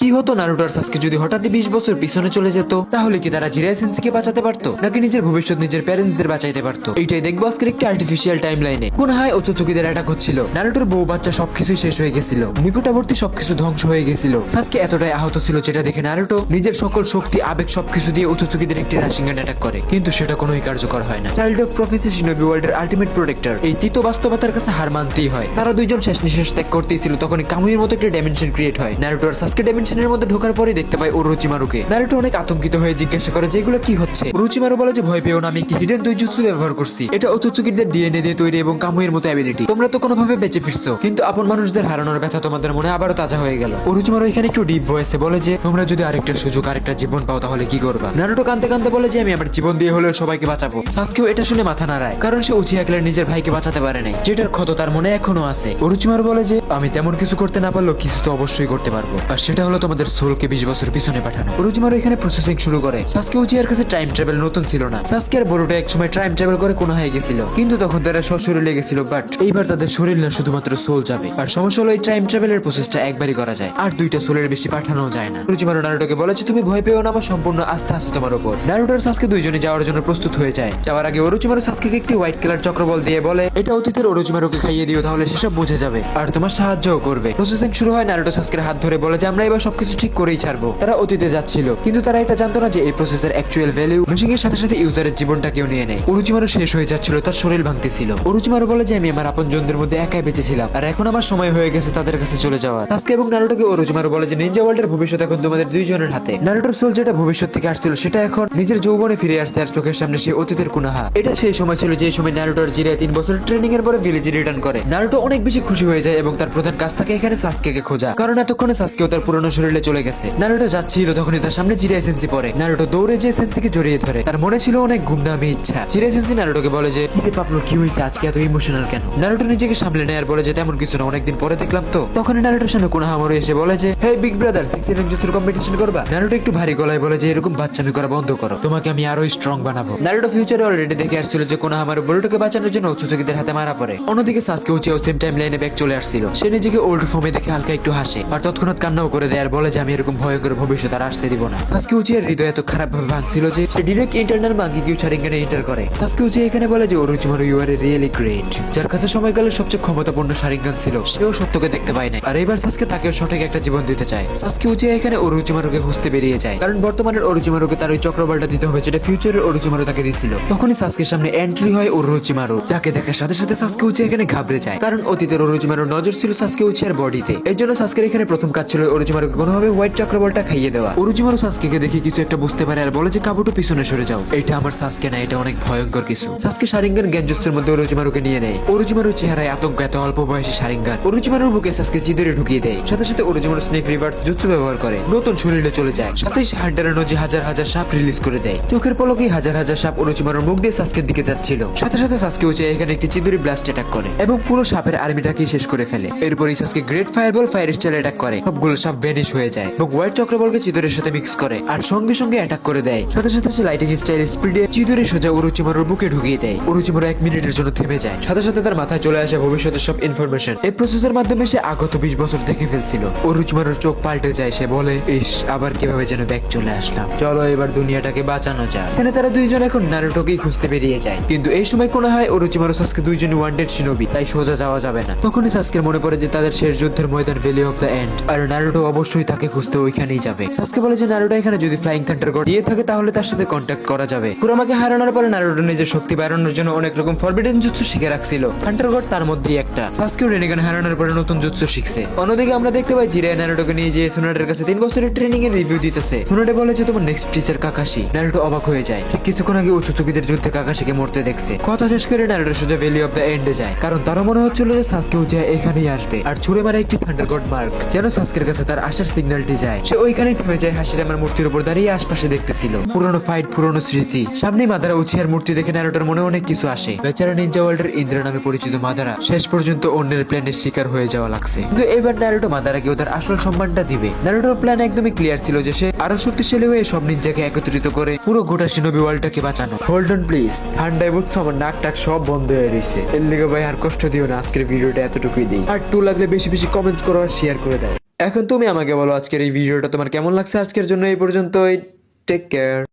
কি হতো নারুটো আর সাসকে যদি হঠাৎই বিশ বছর পিছনে চলে যেত, তাহলে কি তারা জিরাই সেন্সিকে বাঁচাতে পারতো? নাকি নিজের ভবিষ্যৎ নিজের প্যারেন্টসদের বাঁচাইতে পারতো? এইটাই দেখব আজকের একটি আর্টিফিশিয়াল টাইম লাইনে কোন হায় ও উচ্চচকিদের অ্যাটাক হচ্ছিল? নারুটোর বউ বাচ্চা সবকিছুই শেষ হয়ে গেছিল। নিকটবর্তী সবকিছু ধ্বংস হয়ে গেছিল। সাসকে এতটাই আহত ছিল যেটা দেখে নারুটো নিজের সকল শক্তি, আবেগ, সবকিছু দিয়ে উচ্চচকিদের একটি রাশিঙ্গান অ্যাটাক করে। কিন্তু সেটা কোনোই কার্যকর হয় না। চাইল্ড অফ প্রফেসর শিনোবি ওয়ার্ল্ডের আলটিমেট প্রোটেক্টর এই তিত বাস্তবতার কাছে হার মানতেই হয়। তারা দুইজন শেষ নিঃশ্বাস ত্যাগ করতেই ছিল তখন কামুইয়ের মতো একটা ডাইমেনশন ক্রিয়েট হয়। নারুটো আর সাসকে ডাইমেনশনের মধ্যে ঢোকার পরে দেখতে পাই পায় ওরোচিমারুকে নারুটো অনেক আতঙ্কিত হয়ে জিজ্ঞাসা করে যে এগুলো কি হচ্ছে? ওরোচিমারু বলে যে, ভয় পেও না, আমি একটি হিডেন দৈজুৎসু ব্যবহার করছি। এটা অচুচুকিদের ডিএনএ দিয়ে তৈরি এবং কামুইয়ের মতো অ্যাবিলিটি তোমরা তো কোনোভাবে বেঁচে ফিরছো। কিন্তু আপন মানুষদের হারানোর ব্যথা তোমাদের মনে আবারও তাজা হয়ে গেল। ওরোচিমারু এখানে একটু ডিপ ভয়েসে বলে যে, তোমরা যদি আরেকটা সুযোগ, আরেকটা জীবন পাও, তাহলে কি করবা? নারুটো কানতে কানতে বলে যে, আমি আমার জীবন দিয়ে হলেও সবাইকে বাঁচাবো। সাসকেও এটা শুনে মাথা নাড়ায়, কারণ সে উচিয়া গেলে নিজের ভাইকে বাঁচাতে পারে নাই, যেটার ক্ষত তার মনে এখনও আছে। ওরুচিমার বলে যে, আমি তেমন কিছু করতে না পারলেও কিছু তো অবশ্যই করতে পারব। আর সেটা হলো তোমাদের সোলকে বিশ বছর পিছনে পাঠানো। ওরুচিমারও এখানে প্রসেসিং শুরু করে। সাসকে উচিয়ার কাছে টাইম ট্রাভেল নতুন ছিল না। সাসকে আর বড়টা একসময় টাইম ট্রাভেল করে কোনো হয়ে গেছিল। কিন্তু তখন তারা সশরীরে লেগেছিল বাট এইবার তাদের শরীর না শুধুমাত্র সোল যাবে। আর সমস্যা হলো এই টাইম ট্রাভেলের প্রসেসটা একবারই করা যায়। আর দুইটা সোলের বেশি পাঠানো যায় না। ওরুচিমারু নারুটোকে বলে যে তুমি ভয় পেও না, আমার সম্পূর্ণ আস্থা আছে তোমার উপর। নারুটো আর সাসকে দুইজনে যাওয়ার জন্য প্রস্তুত হয়ে যায়। যাওয়ার আগে ওরুচিমারু সাসকে একটি হোয়াইট কালার চক্রবল দিয়ে বলে, এটা অতীতের ওরুচিমারুকে খাইয়ে দিও, তাহলে সেসব বুঝে যাবে। আর তোমার সাহায্যও করবে। প্রসেসিং শুরু হয়, নারুটো সাসকের হাত ধরে বলে যে, আমরা এবার সবকিছু ঠিক করেই ছাড়বো। তারা অতীতে যাচ্ছিল, কিন্তু তারা এটা জানতো না যে এই প্রসেসের অ্যাকচুয়াল ভ্যালু মেশিং এর সাথে সাথে ইউজারের জীবনটাকেও নিয়ে নেয়। ওরুচিমারু শেষ হয়ে যাচ্ছিল, তার শরীর ভাঙতেছিল। ওরুচিমারু বলে যে, আমি আমার আপনজনদের মধ্যে একাই বেঁচেছিলাম, আর এখন আমার সময় হয়ে গেছে তাদের কাছে চলে যাওয়ার। সাসকে এবং নারুটোকে ওরুচিমারু বলে যে নিনজা ওয়ার্ল্ডের ভবিষ্যৎ এখন তোমাদের দুইজনের হাতে। নারুটোর সোল যেটা ভবিষ্যৎ থেকে আসছিল, সেটা এখন নিজের যৌবনে ফিরে আসছে আর চোখের সামনে সেই অতীতের কুনাহা। এটা সেই সময় ছিল যে সময় নারুটোর জিরে তিন বছর ট্রেনিং এর পরে ভিলেজে রিটার্ন করে। নারুটো অনেক বেশি খুশি হয়ে যায় এবং তার প্রধান কাজ থাকে এখানে সাসকেকে খোঁজা। কারণ এতক্ষণে সাসকেও তার পুরনো শরীরে চলে গেছে। নারুটো যাচ্ছিল তখনই তার সামনে জিরে এসেন্সি পড়ে নারুটো দৌড়ে যে এসেন্সিকে জড়িয়ে ধরে। তার মনে ছিল অনেক গুন্ডামি ইচ্ছা। জিরে এসেন্সি নারুটোকে বলে যে "কিরে পাপলু কি হয়েছে? আজকে এত ইমোশনাল কেন? নারুটো নিজেকে সামলে নেয় আর বলে যে, তেমন কিছু না, অনেকদিন পরে দেখলাম তো। তখন নারুটোর সামনে কোন হামরে এসে বলে যে hey big brother six eleven জুতুর competition করবা? নারুটো একটু ভারী গলায় বলে যে, এরকম বাচ্চামি করা বন্ধ করো। তোমাকে আমি আরও স্ট্রং বানাবো। নারুটো ফিউচারে অলরেডি দেখে আসছিল যে, কোন আমার বড়টোকে বাঁচানোর জন্য উচ্চচকিদের হাতে মারা পড়ে। অন্যদিকে সাসকে উচিও সেম টাইম লাইনে ব্যাক চলে আসছিল। সে নিজেকে ওল্ড ফর্মে দেখে হালকা একটু হাসে। আর তৎক্ষণাৎ কান্নাও করে দেয় আর বলে যে আমি এরকম ভয়ঙ্কর ভবিষ্যৎ আর আসতে দিব না। সাসকে হৃদয় এত খারাপ ভাবে ভাঙছিল যে সে ডিরেক্ট ইন্টারনাল মাঙ্কি কিউ ছারিঙ্গানে এন্টার করে। সাসকে এখানে বলে যে Orochimaru you are really great যার কাছে সময়কালের সবচেয়ে ক্ষমতাপূর্ণ সারিঙ্গান ছিল। সেও সত্যকে দেখতে পায় না আর এবার সাসকে তাকেও সঠিক একটা জীবন দিতে চায়। সাসকে উচিয়ে এখানে ওরুচিমারুকে খুঁজতে বেরিয়ে যায়। কারণ বর্তমানের ওরুচিমারুকে তার ওই চক্রবলটা দিতে হবে যেটা ফিউচারের ওরুচিমারু তাকে দিছিল। তখনই সাসকের সামনে এন্ট্রি হয় ওরুচিমারু যাকে দেখার সাথে সাথে সাসকে উচিয়ে এখানে ঘাবড়ে যায়। কারণ অতীতের ওরুচিমারুর নজর ছিল সাসকে উচিয়ার বডিতে। এর জন্য সাসকের এখানে প্রথম কাজ ছিল ওরুচিমারুকে কোনোভাবে হোয়াইট চক্রবলটা খাইয়ে দেওয়া। ওরুচিমারু সাসকেকে দেখে কিছু একটা বুঝতে পারে আর বলে যে, কাবুটো, পিছনে সরে যাও। এটা আমার সাসকে না, এটা অনেক ভয়ঙ্কর কিছু। সাসকে সারিঙ্গান মধ্যে নিয়ে নেয়। ওরুচিমারুর চেহারায় আতঙ্ক, এত অল্প বয়সী সারিঙ্গান বুকে সাসকে ঢুকিয়ে দেয়। সাথে সাথে ওরুচিমারু স্নেক রিভার জুৎসু ব্যবহার করে। নতুন শরীরে চলে যায়। সাথে সে হান্টারের নজি হাজার হাজার সাপ রিলিজ করে দেয়। চোখের পলকেই হাজার হাজার সাপ ওরুচিমারুর মুখ দিয়ে সাসকের দিকে যাচ্ছিল। সাথে সাথে সাসকে উঠে এখানে একটি চিদুরি ব্লাস্ট অ্যাটাক করে এবং পুরো সাপের আর্মিটাকে শেষ করে ফেলে। এরপরই Sasuke great fireball fire style attack করে। সবগুলো সাপ ভ্যানিশ হয়ে যায়। এবং হোয়াইট চক্রবলকে চিদুরের সাথে মিক্স করে আর সঙ্গে সঙ্গে অ্যাটাক করে দেয়। সাথে সাথে সে লাইটিং স্টাইল স্পিডে চিদুরে সোজা ওরুচিমারুর বুকে ঢুকিয়ে দেয়। ওরুচিমারু এক মিনিটের জন্য থেমে যায়। সাথে সাথে তার মাথায় চলে আসে ভবিষ্যতের সব ইনফরমেশন এই প্রসেসের মাধ্যমে সে আগত বিশ বছর দেখে ফেলছিল। ওরুচিমারুর চোখ পাল্টে যায়। সে বলে, ইস, আবার কীভাবে যেন ব্যাক চলে আসলাম। চলো এবার দুনিয়াটাকে বাঁচানো যায় এখানে তারা দুইজন এখন নারুটোকেই খুঁজতে বেরিয়ে যায়। কিন্তু এই সময় কোনো হয় ওরুচিমারু সাসকে দুইজন ওয়ান্টেড শিনবি তাই সোজা যাওয়া যাবে না। তখনই সাসকের মনে পড়ে যে তাদের শেষ যুদ্ধের ময়দান ভ্যালি অফ দ্য এন্ড আর নারুটো অবশ্যই তাকে খুঁজতে ওইখানেই যাবে। সাসকে বলে যে নারুটো এখানে যদি ফ্লাইং থান্ডার গড দিয়ে থাকে, তাহলে তার সাথে কন্ট্যাক্ট করা যাবে। কুরামাকে হারানোর পরে নারুটো নিজের শক্তি বাড়ানোর জন্য অনেক রকম ফরবিডেন জুৎসু শিখে রাখছিল। থান্ডার গড তার মধ্যেই একটা। সাসকেও রেনেগান হারানোর পরে নতুন জুৎসু শিখছে। অন্যদিকে আমরা দেখতে পাই জিরে নারুটোকে নিয়ে যে সোনাটের কাছে তিন বছরের ট্রেনিং এর রিভিউ দিতেছে। সোনাটে বলে যে, তোমার নেক্সট টিচার কাকাশি। নারুটো অবাক হয়ে যায়। কিছুক্ষণ আগে উঁচু চুকিদের যুদ্ধে কাকাশিকে মরতে দেখছে। কথা শেষ করে নারুটো সোজা ভ্যালি অফ দ্য এন্ডে যায়। কারণ তারও মনে হচ্ছিল যে সাসকে উচিয়া এখানেই আসবে। আর ছুড়ে মারা একটি থান্ডার গড মার্ক। যেন সাসকের কাছে তার আসার সিগন্যালটি যায়। সে ওইখানেই থেমে যায় হাসিরামার মূর্তির উপর দাঁড়িয়ে আশপাশে দেখতেছিল। পুরনো ফাইট পুরনো স্মৃতি। সামনে মাদারা উচিয়ার মূর্তি দেখে নারুটোর মনে অনেক কিছু আসে। বেচারা নিনজা ওয়ার্ল্ডের ইন্দ্রা নামে পরিচিত মাদারা শেষ পর্যন্ত অন্যের প্ল্যানের শিকার হয়ে যাওয়া লাগছে। কিন্তু এবার নারুটো মাদারাকে ওদের আসল সম্মানটা দিবে। নারুটোর প্ল্যান একদমই ক্লিয়ার ছিল যে সে আরও শক্তিশালী হয়ে সব নিনজাকে একত্রিত করে পুরো গোটা শিনবি ওয়ার্ল্ডটাকে বাঁচানো। হোল্ড অন প্লিজ ঠান্ডায় বুঝছ, আমার নাক টাক সব বন্ধ হয়ে রয়েছে এর লিগে ভাই আর কষ্ট দিও না, আজকের ভিডিওটা এতটুকুই দিই। আর টু লাগলে বেশি বেশি কমেন্টস করো আর শেয়ার করে দাও। এখন তুমি আমাকে বলো আজকের এই ভিডিওটা তোমার কেমন লাগছে? আজকের জন্য এই পর্যন্তই। Take care